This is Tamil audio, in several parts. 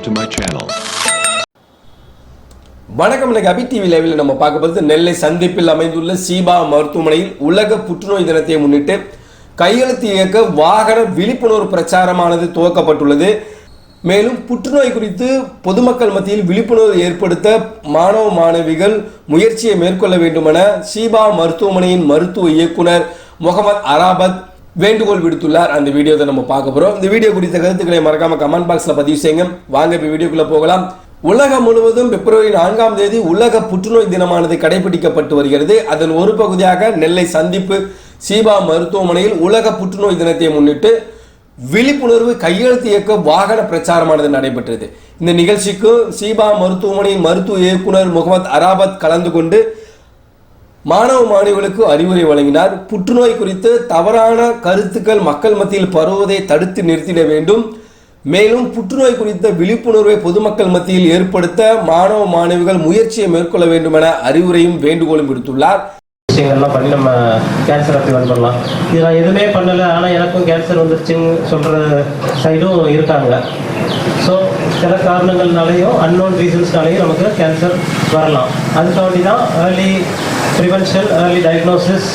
subscribe to my channel. வணக்கம் எனக்கு அபி டிவி லைவில் நம்ம பார்க்க போகிறது நெல்லை சந்திப்பில் அமைந்துள்ள சீபா மருத்துவமனையில் உலக புற்றுநோய் தினத்தை முன்னிட்டு கையெழுத்து இயக்க வாகன விழிப்புணர்வு பிரச்சாரமானது துவக்கப்பட்டுள்ளது மேலும் புற்றுநோய் குறித்து பொதுமக்கள் மத்தியில் விழிப்புணர்வு ஏற்படுத்த மாணவ மாணவிகள் முயற்சியை மேற்கொள்ள வேண்டுமென சீபா மருத்துவமனையின் மருத்துவ இயக்குனர் முகமது அராபத் வேண்டுகோள் விடுத்துள்ளார். அந்த வீடியோவை நம்ம பார்க்க போகிறோம் இந்த வீடியோ குறித்த கருத்துக்களை மறக்காம கமெண்ட் பாக்ஸில் பதிவு செய்யுங்க. வாங்க இப்போ வீடியோக்குள்ளே போகலாம். உலகம் முழுவதும் பிப்ரவரி நான்காம் தேதி உலக புற்றுநோய் தினமானது கடைபிடிக்கப்பட்டு வருகிறது. அதன் ஒரு பகுதியாக நெல்லை சந்திப்பு சீபா மருத்துவமனையில் உலக புற்றுநோய் தினத்தை முன்னிட்டு விழிப்புணர்வு கையெழுத்து இயக்க வாகன பிரச்சாரமானது நடைபெற்றது. இந்த நிகழ்ச்சிக்கு சீபா மருத்துவமனையின் மருத்துவ இயக்குனர் முகமது அராபத் கலந்து கொண்டு மாணவ மாணவிகளுக்கு அறிவுரை வழங்கினார். புற்றுநோய் குறித்து தவறான கருத்துக்கள் மக்கள் மத்தியில் பரவுவதை தடுத்து நிறுத்திட வேண்டும். மேலும் புற்றுநோய் குறித்த விழிப்புணர்வை பொதுமக்கள் மத்தியில் ஏற்படுத்த மாணவ மாணவிகள் முயற்சியை மேற்கொள்ள வேண்டும் என அறிவுரையும் வேண்டுகோளும் விடுத்துள்ளார். விஷயங்கள்லாம் பண்ணி நம்ம கேன்சரை ப்ரிவென்ட் பண்ணலாம் இது நான் எதுவுமே பண்ணலை. ஆனால் எனக்கும் கேன்சர் வந்துருச்சுன்னு சொல்கிற சைடும் இருக்காங்க. ஸோ சில காரணங்கள்னாலேயும் அன்னோன் ரீசன்ஸ்னாலேயும் நமக்கு கேன்சர் வரலாம். அதுக்காண்டி தான் ஏர்லி ப்ரிவென்ஷன் ஏர்லி டயக்னோசிஸ்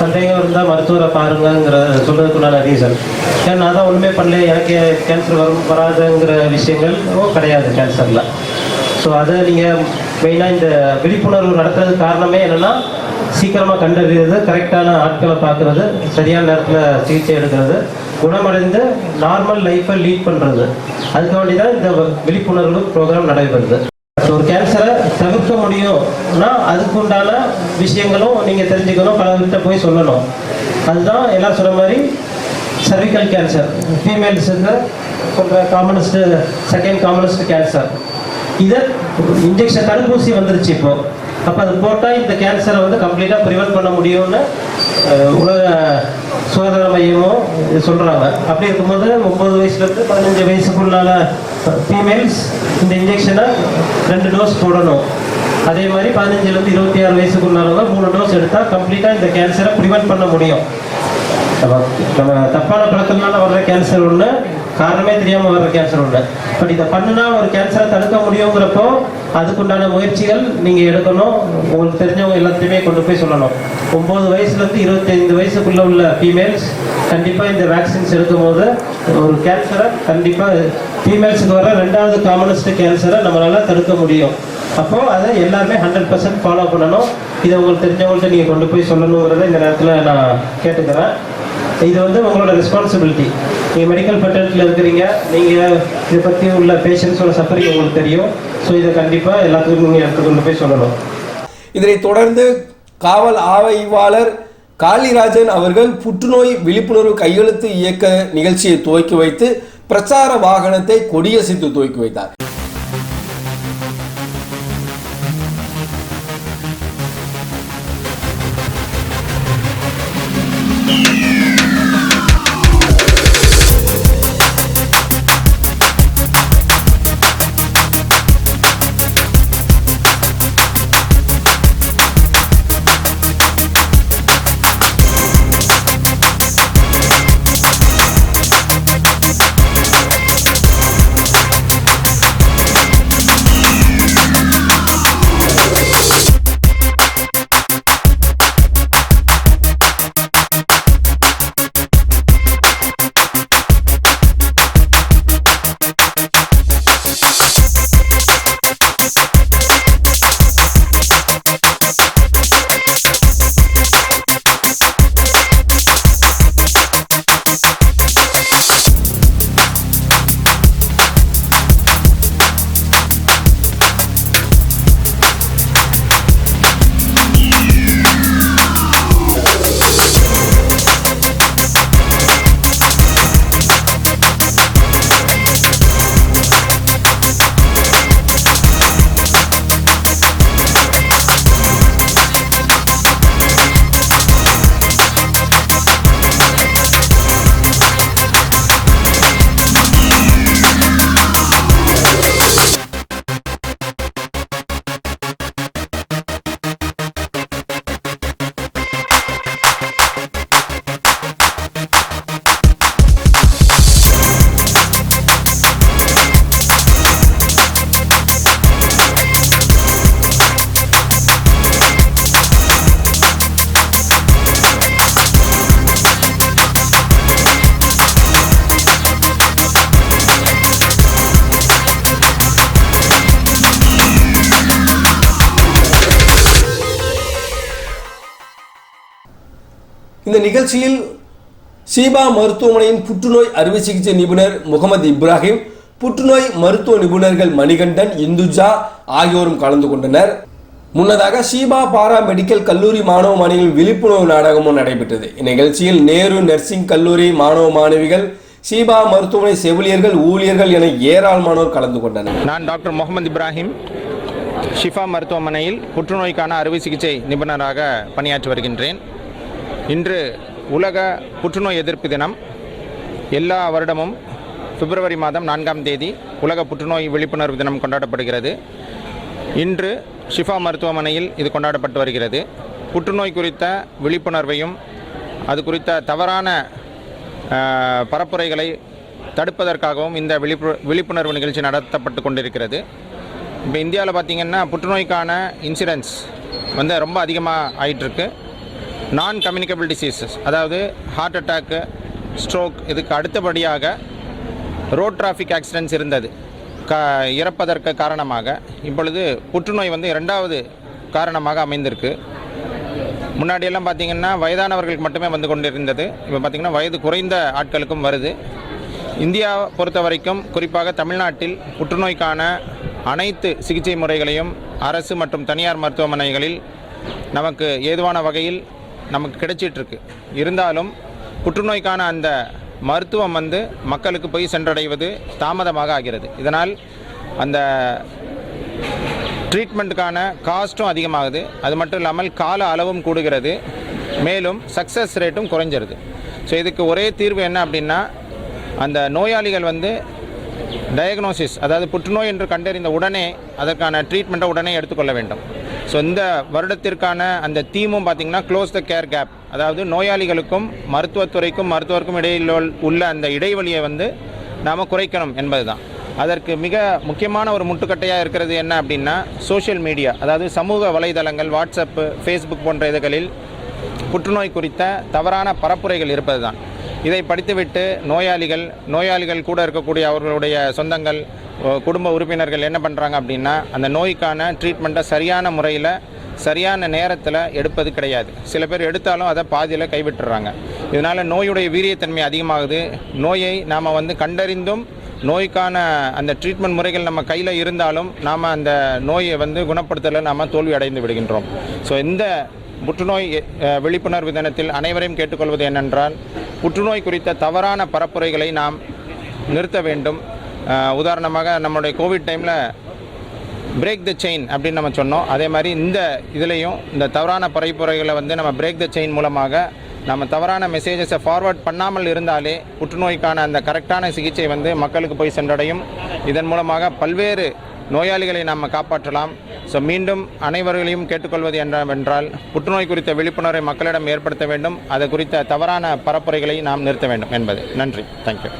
சந்தேகம் இருந்தால் மருத்துவரை பாருங்கிற சொல்கிறதுக்குண்டான ரீசன் ஏன்னா நான் தான் ஒன்றுமே பண்ணல. எனக்கு கேன்சர் வரும் வராதுங்கிற விஷயங்களும் கிடையாது கேன்சரில் ஸோ அதை நீங்கள் மெயினாக இந்த விழிப்புணர்வு நடத்துறது காரணமே என்னென்னா சீக்கிரமாக கண்டறியது கரெக்டான ஆட்களை பார்க்குறது சரியான நேரத்தில் சிகிச்சை எடுக்கிறது குணமடைந்து நார்மல் லைஃப்பை லீட் பண்ணுறது அதுக்காண்டி தான் இந்த விழிப்புணர்வு ப்ரோக்ராம் நடைபெறுது. ஒரு கேன்சரை தவிர்க்க முடியும்னா அதுக்குண்டான விஷயங்களும் நீங்கள் தெரிஞ்சுக்கணும் பலர்கிட்ட போய் சொல்லணும். அதுதான் எல்லாம் சொன்ன மாதிரி சர்விக்கல் கேன்சர் ஃபீமேல்ஸுக்கு சொல்கிற காமனஸ்ட் செகண்ட் காமனஸ்ட் கேன்சர் இதை இன்ஜெக்ஷன் தடுப்பூசி வந்துருச்சு இப்போது அப்போ அது போட்டால் இந்த கேன்சரை வந்து கம்ப்ளீட்டாக ப்ரிவென்ட் பண்ண முடியும்னு உலக சுகாதார மையமும் சொல்கிறாங்க அப்படி இருக்கும்போது முப்பது வயசுலேருந்து பதினஞ்சு வயசுக்குள்ளால ஃபீமேல்ஸ் இந்த இன்ஜெக்ஷனை ரெண்டு டோஸ் போடணும். அதே மாதிரி பதினஞ்சுலேருந்து இருபத்தி ஆறு வயசுக்குள்ளானவங்க மூணு டோஸ் எடுத்தால் கம்ப்ளீட்டாக இந்த கேன்சரை ப்ரிவென்ட் பண்ண முடியும். நம்ம நம்ம தப்பான பழக்கம்னால வர்ற கேன்சர் ஒன்று காரணமே தெரியாமல் வர்ற கேன்சர் ஒன்று பட் இதை பண்ணுனா ஒரு கேன்சரை தடுக்க முடியுங்கிறப்போ அதுக்குண்டான முயற்சிகள் நீங்கள் எடுக்கணும். உங்களுக்கு தெரிஞ்சவங்க எல்லாத்தையுமே கொண்டு போய் சொல்லணும். ஒம்பது வயசுலேருந்து இருபத்தைந்து வயசுக்குள்ளே உள்ள ஃபீமேல்ஸ் கண்டிப்பாக இந்த வேக்சின்ஸ் எடுக்கும்போது ஒரு கேன்சரை கண்டிப்பாக ஃபீமேல்ஸுக்கு வர ரெண்டாவது காமனஸ்ட் கேன்சரை நம்மளால் தடுக்க முடியும். அப்போது அதை எல்லாருமே ஹண்ட்ரட் பர்சன்ட் ஃபாலோ பண்ணணும். இதை உங்களுக்கு தெரிஞ்சவங்கள்ட்ட நீங்கள் கொண்டு போய் சொல்லணுங்கிறத இந்த நேரத்தில் நான் கேட்டுக்கிறேன். இது வந்து உங்களோட ரெஸ்பான்சிபிலிட்டி நீங்கள் மெடிக்கல் பட்டத்தில் இருக்கிறீங்க. நீங்கள் இதை பற்றி உள்ள பேஷண்ட்ஸோட சஃபரிங் உங்களுக்கு தெரியும். ஸோ இதை கண்டிப்பாக எல்லாத்துக்கும் நீங்கள் எடுத்து கொண்டு போய் சொல்லணும். இதனை தொடர்ந்து காவல் ஆய்வாளர் காளிராஜன் அவர்கள் புற்றுநோய் விழிப்புணர்வு கையெழுத்து இயக்க நிகழ்ச்சியை துவக்கி வைத்து பிரச்சார வாகனத்தை கொடியசைத்து துவக்கி வைத்தார். இந்த நிகழ்ச்சியில் சீபா மருத்துவமனையின் புற்றுநோய் அறுவை சிகிச்சை நிபுணர் முகமது இப்ராஹிம் புற்றுநோய் மருத்துவ நிபுணர்கள் மணிகண்டன் இந்துஜா ஆகியோரும் கலந்து கொண்டனர். முன்னதாக ஷீபா பாரா மெடிக்கல் கல்லூரி மாணவ மாணவிகள் விழிப்புணர்வு நாடகமும் நடைபெற்றது. இந்நிகழ்ச்சியில் நேரு நர்சிங் கல்லூரி மாணவ மாணவிகள் சீபா மருத்துவமனை செவிலியர்கள் ஊழியர்கள் என ஏராளமானோர் கலந்து கொண்டனர். நான் டாக்டர் முகமது இப்ராஹிம் ஷிஃபா மருத்துவமனையில் புற்றுநோய்க்கான அறுவை சிகிச்சை நிபுணராக பணியாற்றி வருகின்றேன். இன்று உலக புற்றுநோய் எதிர்ப்பு தினம். எல்லா வருடமும் பிப்ரவரி மாதம் நான்காம் தேதி உலக புற்றுநோய் விழிப்புணர்வு தினம் கொண்டாடப்படுகிறது. இன்று ஷிஃபா மருத்துவமனையில் இது கொண்டாடப்பட்டு வருகிறது. புற்றுநோய் குறித்த விழிப்புணர்வையும் அது குறித்த தவறான பரப்புரைகளை தடுப்பதற்காகவும் இந்த விழிப்பு விழிப்புணர்வு நிகழ்ச்சி நடத்தப்பட்டு கொண்டிருக்கிறது. இப்போ இந்தியாவில் பார்த்திங்கன்னா புற்றுநோய்க்கான இன்சிடென்ஸ் வந்து ரொம்ப அதிகமாக ஆயிட்டிருக்கு. நான் கம்யூனிகபிள் டிசீசஸ் அதாவது ஹார்ட் அட்டாக்கு ஸ்ட்ரோக் இதுக்கு அடுத்தபடியாக ரோட் டிராஃபிக் ஆக்சிடென்ட்ஸ் இருந்தது. க இறப்பதற்கு காரணமாக இப்பொழுது புற்றுநோய் வந்து இரண்டாவது காரணமாக அமைந்திருக்கு. முன்னாடியெல்லாம் பார்த்தீங்கன்னா வயதானவர்களுக்கு மட்டுமே வந்து கொண்டிருந்தது. இப்போ பார்த்தீங்கன்னா வயது குறைந்த ஆட்களுக்கும் வருது. இந்தியா பொறுத்த வரைக்கும் குறிப்பாக தமிழ்நாட்டில் புற்றுநோய்க்கான அனைத்து சிகிச்சை முறைகளையும் அரசு மற்றும் தனியார் மருத்துவமனைகளில் நமக்கு ஏதுவான வகையில் நமக்கு கிடைச்சிட்ருக்கு. இருந்தாலும் புற்றுநோய்க்கான அந்த மருத்துவம் வந்து மக்களுக்கு போய் சென்றடைவது தாமதமாக ஆகிறது. இதனால் அந்த ட்ரீட்மெண்ட்டுக்கான காஸ்ட்டும் அதிகமாகுது. அது மட்டும் இல்லாமல் கால அளவும் கூடுகிறது. மேலும் சக்ஸஸ் ரேட்டும் குறைஞ்சிருது. ஸோ இதுக்கு ஒரே தீர்வு என்ன அப்படின்னா அந்த நோயாளிகள் வந்து டயக்னோசிஸ் அதாவது புற்றுநோய் என்று கண்டறிந்த உடனே அதற்கான ட்ரீட்மெண்ட்டை உடனே எடுத்துக்கொள்ள வேண்டும். ஸோ இந்த வருடத்திற்கான அந்த தீமும் பார்த்திங்கன்னா க்ளோஸ் த கேர் கேப் அதாவது நோயாளிகளுக்கும் மருத்துவத்துறைக்கும் மருத்துவருக்கும் இடையில் உள்ள அந்த இடைவெளியை வந்து நாம் குறைக்கணும் என்பது தான் அதற்கு மிக முக்கியமான ஒரு முட்டுக்கட்டையாக இருக்கிறது என்ன அப்படின்னா சோஷியல் மீடியா அதாவது சமூக வலைதளங்கள் வாட்ஸ்அப்பு ஃபேஸ்புக் போன்ற இதுகளில் புற்றுநோய் குறித்த தவறான பரப்புரைகள் இருப்பது தான் இதை படித்துவிட்டு நோயாளிகள் நோயாளிகள் கூட இருக்கக்கூடிய அவர்களுடைய சொந்தங்கள் குடும்ப உறுப்பினர்கள் என்ன பண்ணுறாங்க அப்படின்னா அந்த நோய்க்கான ட்ரீட்மெண்ட்டை சரியான முறையில் சரியான நேரத்தில் எடுப்பது கிடையாது. சில பேர் எடுத்தாலும் அதை பாதியில் கைவிட்டுறாங்க. இதனால் நோயுடைய வீரியத்தன்மை அதிகமாகுது. நோயை நாம் வந்து கண்டறிந்தும் நோய்க்கான அந்த ட்ரீட்மெண்ட் முறைகள் நம்ம கையில் இருந்தாலும் நாம் அந்த நோயை வந்து குணப்படுத்தல நாம் தோல்வி அடைந்து விடுகின்றோம். ஸோ இந்த புற்றுநோய் விழிப்புணர்வு தினத்தில் அனைவரையும் கேட்டுக்கொள்வது என்னென்றால் புற்றுநோய் குறித்த தவறான பரப்புரைகளை நாம் நிறுத்த வேண்டும். உதாரணமாக நம்மளுடைய கோவிட் டைமில் பிரேக் த செயின் அப்படின்னு நம்ம சொன்னோம். அதே மாதிரி இந்த இதுலேயும் இந்த தவறான பரைப்புரைகளை வந்து நம்ம பிரேக் த செயின் மூலமாக நம்ம தவறான மெசேஜஸை ஃபார்வர்ட் பண்ணாமல் இருந்தாலே புற்றுநோய்க்கான அந்த கரெக்டான சிகிச்சை வந்து மக்களுக்கு போய் சென்றடையும். இதன் மூலமாக பல்வேறு நோயாளிகளை நாம் காப்பாற்றலாம். ஸோ மீண்டும் அனைவர்களையும் கேட்டுக்கொள்வது என்னவென்றால் புற்றுநோய் குறித்த விழிப்புணர்வை மக்களிடம் ஏற்படுத்த வேண்டும். அது குறித்த தவறான பரப்புரைகளை நாம் நிறுத்த வேண்டும் என்பது. நன்றி. தேங்க்யூ